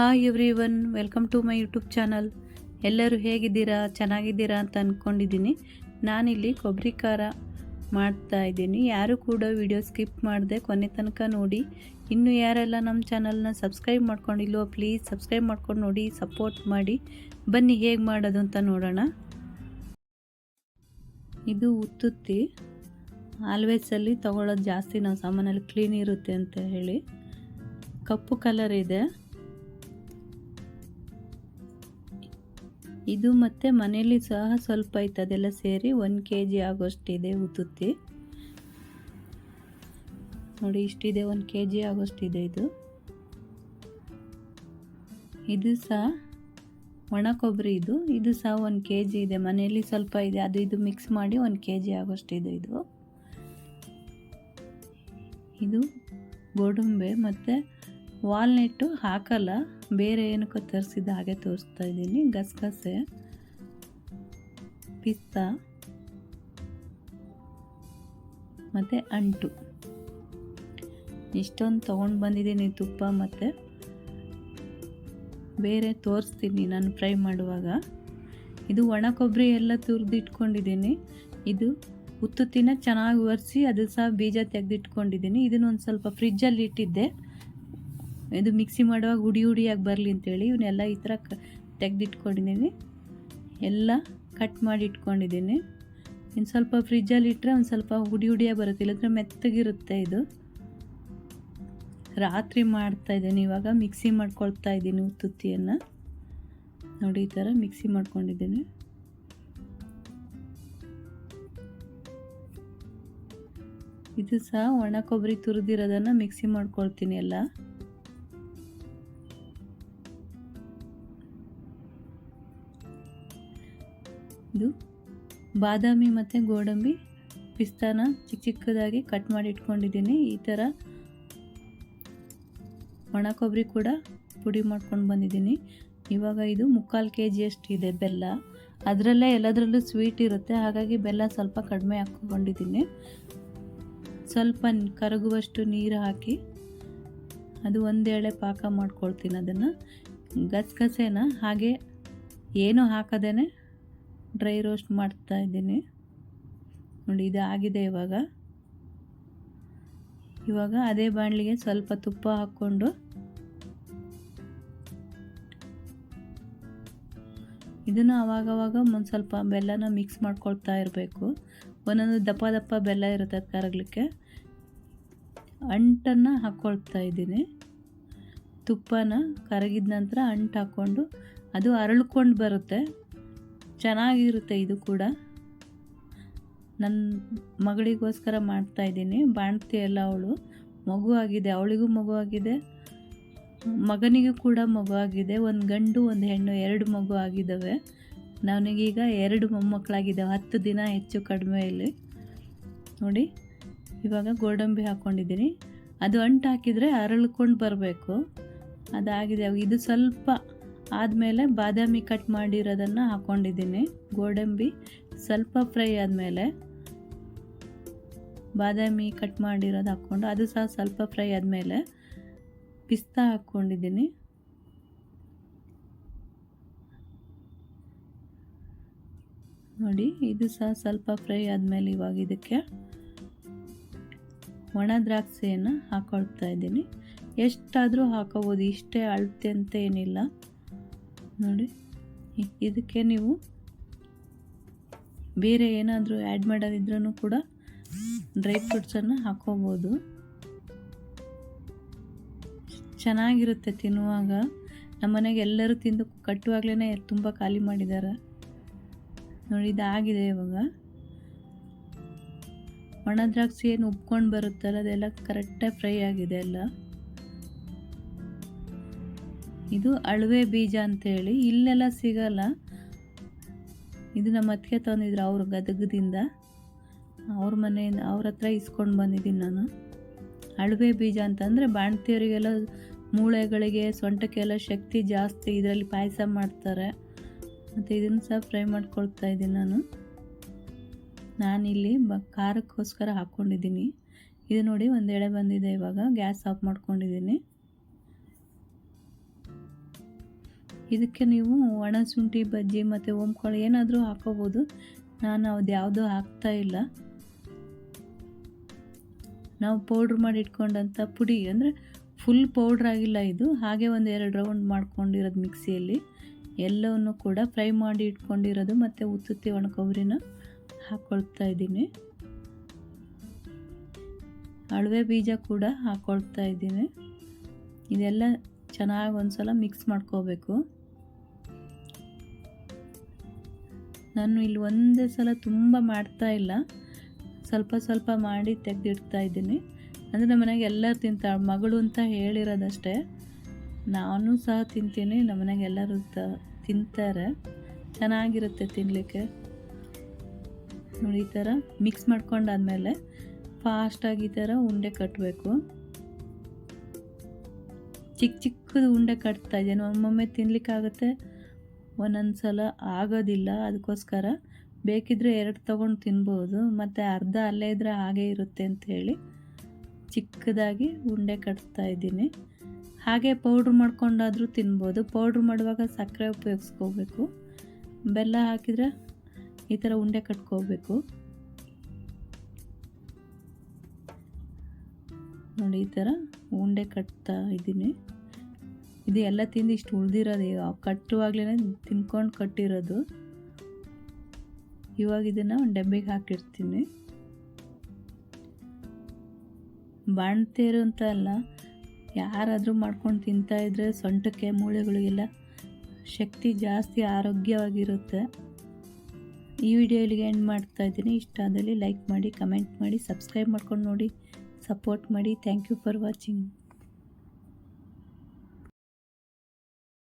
Hi everyone welcome to my YouTube channel ಎಲ್ಲರೂ ಹೇಗಿದ್ದೀರಾ? ಚೆನ್ನಾಗಿದ್ದೀರಾ ಅಂತ ಅಂದ್ಕೊಂಡಿದ್ದೀನಿ ನಾನಿಲ್ಲಿ ಕೊಬ್ಬರಿ ಖಾರ ಮಾಡ್ತಾ ಇದ್ದೀನಿ. ಯಾರು ಕೂಡ ವಿಡಿಯೋ ಸ್ಕಿಪ್ ಮಾಡಿದೆ ಕೊನೆ ತನಕ ನೋಡಿ. ಇನ್ನು ಯಾರೆಲ್ಲ ನಮ್ಮ ಚಾನಲ್ನ ಸಬ್ಸ್ಕ್ರೈಬ್ ಮಾಡ್ಕೊಂಡಿಲ್ವೋ ಪ್ಲೀಸ್ ಸಬ್ಸ್ಕ್ರೈಬ್ ಮಾಡ್ಕೊಂಡು ನೋಡಿ ಸಪೋರ್ಟ್ ಮಾಡಿ. ಬನ್ನಿ, ಹೇಗೆ ಮಾಡೋದು ಅಂತ ನೋಡೋಣ. ಇದು ಉತ್ತುತ್ತಿ. ಆಲ್ವೇಸಲ್ಲಿ ತೊಗೊಳೋದು ಜಾಸ್ತಿ. ನಾವು ಸಾಮಾನಲ್ಲಿ ಕ್ಲೀನ್ ಇರುತ್ತೆ ಅಂತ ಹೇಳಿ. ಕಪ್ಪು ಕಲರ್ ಇದೆ. ಇದು ಮತ್ತೆ ಮನೆಯಲ್ಲಿ ಸಹ ಸ್ವಲ್ಪ ಇತ್ತು ಅದೆಲ್ಲ ಸೇರಿ ಒಂದು ಕೆ ಜಿ ಆಗೋಷ್ಟಿದೆ ಉತ್ತುತ್ತಿ ನೋಡಿ ಇಷ್ಟಿದೆ, ಒಂದು ಕೆ ಜಿ ಆಗೋಷ್ಟಿದೆ ಇದು. ಇದು ಸಹ ಒಣ ಕೊಬ್ಬರಿ ಇದು. ಇದು ಸಹ ಒಂದು ಕೆ ಜಿ ಇದೆ, ಮನೆಯಲ್ಲಿ ಸ್ವಲ್ಪ ಇದೆ, ಅದು ಇದು ಮಿಕ್ಸ್ ಮಾಡಿ ಒಂದು ಕೆ ಜಿ ಆಗೋಷ್ಟಿದೆ ಇದು. ಇದು ಗೋಡಂಬೆ ಮತ್ತು ವಾಲ್ನೆಟ್ಟು ಹಾಕಲ್ಲ, ಬೇರೆ ಏನಕ್ಕೋ ತರಿಸಿದ ಹಾಗೆ ತೋರಿಸ್ತಾ ಇದ್ದೀನಿ. ಗಸಗಸೆ ಪಿಸ್ತಾ ಮತ್ತು ಅಂಟು. ಇಷ್ಟೊಂದು ತೊಗೊಂಡು ಬಂದಿದ್ದೀನಿ ತುಪ್ಪ ಮತ್ತು ಬೇರೆ ತೋರಿಸ್ತೀನಿ ನಾನು ಫ್ರೈ ಮಾಡುವಾಗ. ಇದು ಒಣ ಕೊಬ್ಬರಿ ಎಲ್ಲ ತುರಿದಿಟ್ಕೊಂಡಿದ್ದೀನಿ. ಇದು ಉತ್ತುತ್ತಿನ ಚೆನ್ನಾಗಿ ಒರೆಸಿ ಅದು ಸಹ ಬೀಜ ತೆಗೆದಿಟ್ಕೊಂಡಿದ್ದೀನಿ. ಇದನ್ನೊಂದು ಸ್ವಲ್ಪ ಫ್ರಿಜ್ಜಲ್ಲಿ ಇಟ್ಟಿದ್ದೆ. ಇದು ಮಿಕ್ಸಿ ಮಾಡುವಾಗ ಹುಡಿ ಹುಡಿಯಾಗಿ ಬರಲಿ ಅಂತೇಳಿ ಇವನ್ನೆಲ್ಲ ಈ ಥರ ಕ ತೆಗೆದಿಟ್ಕೊಂಡಿದ್ದೀನಿ ಎಲ್ಲ ಕಟ್ ಮಾಡಿ ಇಟ್ಕೊಂಡಿದ್ದೀನಿ ಇನ್ನು ಸ್ವಲ್ಪ ಫ್ರಿಜ್ಜಲ್ಲಿ ಇಟ್ಟರೆ ಒಂದು ಸ್ವಲ್ಪ ಹುಡಿ ಹುಡಿಯಾಗಿ ಬರುತ್ತೆ, ಇಲ್ಲಂದ್ರೆ ಮೆತ್ತಗಿರುತ್ತೆ ಇದು. ರಾತ್ರಿ ಮಾಡ್ತಾ ಇದ್ದೀನಿ, ಇವಾಗ ಮಿಕ್ಸಿ ಮಾಡ್ಕೊಳ್ತಾ ಇದ್ದೀನಿ ತುತ್ತಿಯನ್ನು ನೋಡಿ ಈ ಥರ ಮಿಕ್ಸಿ ಮಾಡ್ಕೊಂಡಿದ್ದೀನಿ ಇದು ಸಹ ಒಣ ಕೊಬ್ಬರಿ ತುರಿದಿರೋದನ್ನು ಮಿಕ್ಸಿ ಮಾಡ್ಕೊಳ್ತೀನಿ ಎಲ್ಲ. ಇದು ಬಾದಾಮಿ ಮತ್ತು ಗೋಡಂಬಿ ಪಿಸ್ತಾನ ಚಿಕ್ಕ ಚಿಕ್ಕದಾಗಿ ಕಟ್ ಮಾಡಿ ಇಟ್ಕೊಂಡಿದ್ದೀನಿ. ಈ ಥರ ಒಣ ಕೊಬ್ಬರಿ ಕೂಡ ಪುಡಿ ಮಾಡ್ಕೊಂಡು ಬಂದಿದ್ದೀನಿ. ಇವಾಗ ಇದು ಮುಕ್ಕಾಲು ಕೆ ಜಿಯಷ್ಟು ಇದೆ ಬೆಲ್ಲ. ಅದರಲ್ಲೇ ಎಲ್ಲದರಲ್ಲೂ ಸ್ವೀಟ್ ಇರುತ್ತೆ. ಹಾಗಾಗಿ ಬೆಲ್ಲ ಸ್ವಲ್ಪ ಕಡಿಮೆ ಹಾಕ್ಕೊಂಡಿದ್ದೀನಿ. ಸ್ವಲ್ಪ ಕರಗುವಷ್ಟು ನೀರು ಹಾಕಿ ಅದು ಒಂದೇಳೆ ಪಾಕ ಮಾಡ್ಕೊಳ್ತೀನಿ ಅದನ್ನು. ಗಸಗಸೆನ ಹಾಗೆ ಏನೂ ಹಾಕದೇ ಡ್ರೈ ರೋಸ್ಟ್ ಮಾಡ್ತಾ ಇದ್ದೀನಿ. ನೋಡಿ, ಇದು ಆಗಿದೆ ಇವಾಗ. ಇವಾಗ ಅದೇ ಬಾಣಲಿಗೆ ಸ್ವಲ್ಪ ತುಪ್ಪ ಹಾಕ್ಕೊಂಡು ಇದನ್ನು ಅವಾಗವಾಗ ಒಂದು ಸ್ವಲ್ಪ ಬೆಲ್ಲನ ಮಿಕ್ಸ್ ಮಾಡ್ಕೊಳ್ತಾ ಇರಬೇಕು. ಒಂದೊಂದು ದಪ್ಪ ದಪ್ಪ ಬೆಲ್ಲ ಇರುತ್ತೆ ಕರಗಲಿಕ್ಕೆ. ಅಂಟನ್ನು ಹಾಕ್ಕೊಳ್ತಾ ಇದ್ದೀನಿ. ತುಪ್ಪನ ಕರಗಿದ ನಂತರ ಅಂಟು ಹಾಕ್ಕೊಂಡು ಅದು ಅರಳ್ಕೊಂಡು ಬರುತ್ತೆ. ಚೆನ್ನಾಗಿರುತ್ತೆ ಇದು ಕೂಡ. ನನ್ನ ಮಗಳಿಗೋಸ್ಕರ ಮಾಡ್ತಾ ಇದ್ದೀನಿ. ಬಾಣ್ತಿ ಎಲ್ಲ ಅವಳು ಮಗು ಆಗಿದೆ, ಅವಳಿಗೂ ಮಗು ಆಗಿದೆ, ಮಗನಿಗೂ ಕೂಡ ಮಗು ಆಗಿದೆ. ಒಂದು ಗಂಡು, ಒಂದು ಹೆಣ್ಣು, ಎರಡು ಮಗು ಆಗಿದ್ದಾವೆ. ನನಗೀಗ ಎರಡು ಮೊಮ್ಮಕ್ಕಳಾಗಿದ್ದಾವೆ. ಹತ್ತು ದಿನ ಹೆಚ್ಚು ಕಡಿಮೆಯಲ್ಲಿ. ನೋಡಿ, ಇವಾಗ ಗೋಡಂಬಿ ಹಾಕ್ಕೊಂಡಿದ್ದೀನಿ ಅದು ಅಂಟು ಹಾಕಿದರೆ ಅರಳ್ಕೊಂಡು ಬರಬೇಕು. ಅದಾಗಿದೆ. ಇದು ಸ್ವಲ್ಪ ಆದಮೇಲೆ ಬಾದಾಮಿ ಕಟ್ ಮಾಡಿರೋದನ್ನು ಹಾಕ್ಕೊಂಡಿದ್ದೀನಿ ಗೋಡಂಬಿ ಸ್ವಲ್ಪ ಫ್ರೈ ಆದಮೇಲೆ ಬಾದಾಮಿ ಕಟ್ ಮಾಡಿರೋದು ಹಾಕ್ಕೊಂಡು ಅದು ಸಹ ಸ್ವಲ್ಪ ಫ್ರೈ ಆದಮೇಲೆ ಪಿಸ್ತಾ ಹಾಕ್ಕೊಂಡಿದ್ದೀನಿ. ನೋಡಿ, ಇದು ಸಹ ಸ್ವಲ್ಪ ಫ್ರೈ ಆದಮೇಲೆ ಇವಾಗ ಇದಕ್ಕೆ ಒಣ ದ್ರಾಕ್ಷಿಯನ್ನು ಹಾಕೊಳ್ತಾ ಇದ್ದೀನಿ. ಎಷ್ಟಾದರೂ ಹಾಕೋಬೋದು, ಇಷ್ಟೇ ಅಳತೆ ಅಂತ ಏನಿಲ್ಲ. ನೋಡಿ. ಇದಕ್ಕೆ ನೀವು ಬೇರೆ ಏನಾದರೂ ಆ್ಯಡ್ ಮಾಡೋದಿದ್ರೂ ಕೂಡ ಡ್ರೈ ಫ್ರೂಟ್ಸನ್ನು ಹಾಕೋಬೋದು. ಚೆನ್ನಾಗಿರುತ್ತೆ ತಿನ್ನುವಾಗ. ನಮ್ಮ ಮನೆಗೆ ಎಲ್ಲರೂ ತಿಂದು ಕಟ್ಟುವಾಗಲೇ ತುಂಬ ಖಾಲಿ ಮಾಡಿದ್ದಾರೆ ನೋಡಿ, ಇದಾಗಿದೆ ಇವಾಗ. ಒಣ ದ್ರಾಕ್ಷಿ ಏನು ಉಪ್ಕೊಂಡು ಬರುತ್ತಲ್ಲ, ಅದೆಲ್ಲ ಕರೆಕ್ಟಾಗಿ ಫ್ರೈ ಆಗಿದೆ ಎಲ್ಲ. ಇದು ಅಳುವೆ ಬೀಜ ಅಂತೇಳಿ ಇಲ್ಲೆಲ್ಲ ಸಿಗಲ್ಲ. ಇದು ನಮ್ಮ ಅತ್ತಿಗೆ ತಂದಿದ್ರು ಅವ್ರ ಗದಗದಿಂದ. ಅವ್ರ ಮನೆಯಿಂದ ಅವ್ರ ಹತ್ರ ಇಸ್ಕೊಂಡು ಬಂದಿದ್ದೀನಿ ನಾನು. ಅಳುವೆ ಬೀಜ ಅಂತಂದರೆ ಬಾಣ್ತಿಯವರಿಗೆಲ್ಲ ಮೂಳೆಗಳಿಗೆ ಸೊಂಟಕ್ಕೆಲ್ಲ ಶಕ್ತಿ ಜಾಸ್ತಿ ಇದರಲ್ಲಿ ಪಾಯಸ ಮಾಡ್ತಾರೆ. ಮತ್ತು ಇದನ್ನು ಸಹ ಫ್ರೈ ಮಾಡ್ಕೊಳ್ತಾ ಇದ್ದೀನಿ ನಾನು. ನಾನಿಲ್ಲಿ ಬ ಖಾರಕ್ಕೋಸ್ಕರ ಹಾಕ್ಕೊಂಡಿದ್ದೀನಿ. ಇದು ನೋಡಿ ಒಂದು ಎಳೆ ಬಂದಿದೆ ಇವಾಗ. ಗ್ಯಾಸ್ ಆಫ್ ಮಾಡ್ಕೊಂಡಿದ್ದೀನಿ. ಇದಕ್ಕೆ ನೀವು ಒಣ ಶುಂಠಿ, ಬಜ್ಜಿ ಮತ್ತು ಓಂಕಾಳು ಏನಾದರೂ ಹಾಕೋಬೋದು. ನಾನು ಅದು ಯಾವುದೂ ಹಾಕ್ತಾ ಇಲ್ಲ. ನಾವು ಪೌಡ್ರ್ ಮಾಡಿ ಇಟ್ಕೊಂಡಂಥ ಪುಡಿ ಅಂದರೆ ಫುಲ್ ಪೌಡ್ರ್ ಆಗಿಲ್ಲ ಇದು. ಹಾಗೆ ಒಂದು ಎರಡು ರೌಂಡ್ ಮಾಡ್ಕೊಂಡಿರೋದು ಮಿಕ್ಸಿಯಲ್ಲಿ ಎಲ್ಲವನ್ನು ಕೂಡ ಫ್ರೈ ಮಾಡಿ ಇಟ್ಕೊಂಡಿರೋದು ಮತ್ತು ಉತ್ತುತ್ತಿ ಒಣ ಕೊಬ್ಬರಿನ ಹಾಕ್ಕೊಳ್ತಾ ಇದ್ದೀನಿ. ಅಳವೆ ಬೀಜ ಕೂಡ ಹಾಕ್ಕೊಳ್ತಾ ಇದ್ದೀನಿ. ಇದೆಲ್ಲ ಚೆನ್ನಾಗಿ ಒಂದು ಸಲ ಮಿಕ್ಸ್ ಮಾಡ್ಕೋಬೇಕು. ನಾನು ಇಲ್ಲಿ ಒಂದೇ ಸಲ ತುಂಬ ಮಾಡ್ತಾ ಇಲ್ಲ. ಸ್ವಲ್ಪ ಸ್ವಲ್ಪ ಮಾಡಿ ತೆಗೆದಿಡ್ತಾ ಇದ್ದೀನಿ. ಅಂದರೆ ನಮ್ಮ ಮನೆಗೆ ಎಲ್ಲರೂ ತಿಂತಾಳೆ ಮಗಳು ಅಂತ ಹೇಳಿರೋದಷ್ಟೇ. ನಾನು ಸಹ ತಿಂತೀನಿ. ನಮ್ಮ ಮನೆಗೆ ಎಲ್ಲರೂ ತ ತಿಂತಾರೆ. ಚೆನ್ನಾಗಿರುತ್ತೆ ತಿನ್ನಲಿಕ್ಕೆ ನೋಡಿ ಈ ಥರ ಮಿಕ್ಸ್ ಮಾಡ್ಕೊಂಡಾದ್ಮೇಲೆ ಫಾಸ್ಟಾಗಿ ಈ ಥರ ಉಂಡೆ ಕಟ್ಟಬೇಕು ಚಿಕ್ಕ ಚಿಕ್ಕದು ಉಂಡೆ ಕಟ್ತಾ ಇದ್ದೇನೆ. ಒಮ್ಮೊಮ್ಮೆ ತಿನ್ಲಿಕ್ಕಾಗುತ್ತೆ. ಒಂದೊಂದು ಸಲ ಆಗೋದಿಲ್ಲ ಅದಕ್ಕೋಸ್ಕರ ಬೇಕಿದ್ರೆ ಎರಡು ತೊಗೊಂಡು ತಿನ್ಬೋದು, ಮತ್ತು ಅರ್ಧ ಅಲ್ಲೇ ಇದ್ದರೆ ಹಾಗೆ ಇರುತ್ತೆ ಅಂಥೇಳಿ ಚಿಕ್ಕದಾಗಿ ಉಂಡೆ ಕಟ್ತಾ ಇದ್ದೀನಿ. ಹಾಗೆ ಪೌಡ್ರ್ ಮಾಡ್ಕೊಂಡಾದರೂ ತಿನ್ಬೋದು. ಪೌಡ್ರ್ ಮಾಡುವಾಗ ಸಕ್ಕರೆ ಉಪಯೋಗಿಸ್ಕೋಬೇಕು. ಬೆಲ್ಲ ಹಾಕಿದರೆ ಈ ಥರ ಉಂಡೆ ಕಟ್ಕೋಬೇಕು. ನೋಡಿ ಈ ಥರ ಉಂಡೆ ಕಟ್ತಾ ಇದ್ದೀನಿ. ಇದು ಎಲ್ಲ ತಿಂದು ಇಷ್ಟು ಉಳಿದಿರೋದು, ಈಗ ಕಟ್ಟುವಾಗಲೇ ತಿನ್ಕೊಂಡು ಕಟ್ಟಿರೋದು. ಇವಾಗ ಇದನ್ನು ಒಂದು ಡಬ್ಬಿಗೆ ಹಾಕಿರ್ತೀನಿ. ಬಾಣ್ತೇರು ಅಂತ ಅಲ್ಲ, ಯಾರಾದರೂ ಮಾಡ್ಕೊಂಡು ತಿಂತಾಯಿದ್ರೆ ಸೊಂಟಕ್ಕೆ, ಮೂಳೆಗಳಿಗೆಲ್ಲ ಶಕ್ತಿ ಜಾಸ್ತಿ ಆರೋಗ್ಯವಾಗಿರುತ್ತೆ. ಈ ವಿಡಿಯೋ ಇಲ್ಲಿಗೆ ಎಂಡ್ ಮಾಡ್ತಾ ಇದ್ದೀನಿ. ಇಷ್ಟ ಆದಲ್ಲಿ ಲೈಕ್ ಮಾಡಿ ಕಮೆಂಟ್ ಮಾಡಿ ಸಬ್ಸ್ಕ್ರೈಬ್ ಮಾಡ್ಕೊಂಡು ನೋಡಿ ಸಪೋರ್ಟ್ ಮಾಡಿ. Thank you for watching